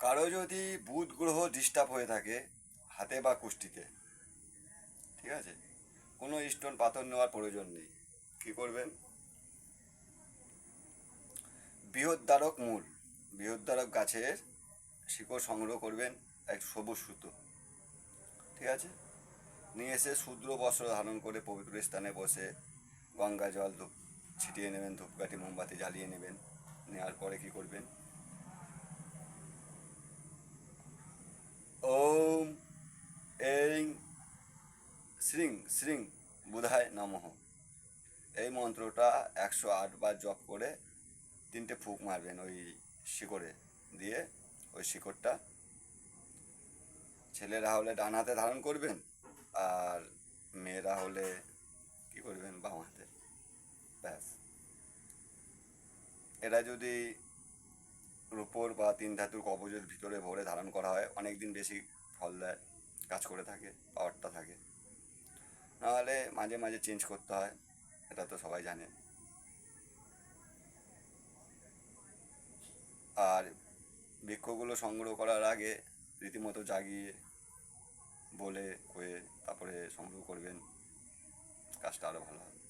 কারও যদি বুধ গ্রহ ডিস্টার্ব হয়ে থাকে, হাতে বা কুষ্টিতে, ঠিক আছে? কোনো স্টোন পাথর নেওয়ার প্রয়োজন নেই। কী করবেন? বৃহদ্ধারক মূল বৃহদ্ধারক গাছের শিকড় সংগ্রহ করবেন এক সবুজ সুতো, ঠিক আছে? নিয়ে এসে শূদ্র বস্ত্র ধারণ করে পবিত্র স্থানে বসে গঙ্গা জল ধূপ ছিটিয়ে নেবেন, ধূপকাঠি, মোমবাতি জ্বালিয়ে নেবেন। নেওয়ার পরে কি করবেন ওম এই শ্রিং শ্রিং বুধায় নমঃ। এই মন্ত্রটা একশো আটবার জপ করে তিনটে ফুক মারবেন ওই শিকড়ে দিয়ে, ওই শিকড়টা। ছেলেরা হলে ডান হাতে ধারণ করবেন আর মেয়েরা হলে কি করবেন বাম হাতে। ব্যাস। এটা যদি রূপোর বা তিন ধাতুর কবজের ভিতরে ভরে ধারণ করা হয় অনেক দিন বেশি ফল দেয়, কাজ করে থাকে পাওয়ারটা থাকে। নাহলে মাঝে মাঝে চেঞ্জ করতে হয়, এটা তো সবাই জানে। আর বৃক্ষগুলো সংগ্রহ করার আগে রীতিমতো জাগিয়ে বলে, কয়ে তারপরে সংগ্রহ করবেন, কাজটা আরও ভালো হবে।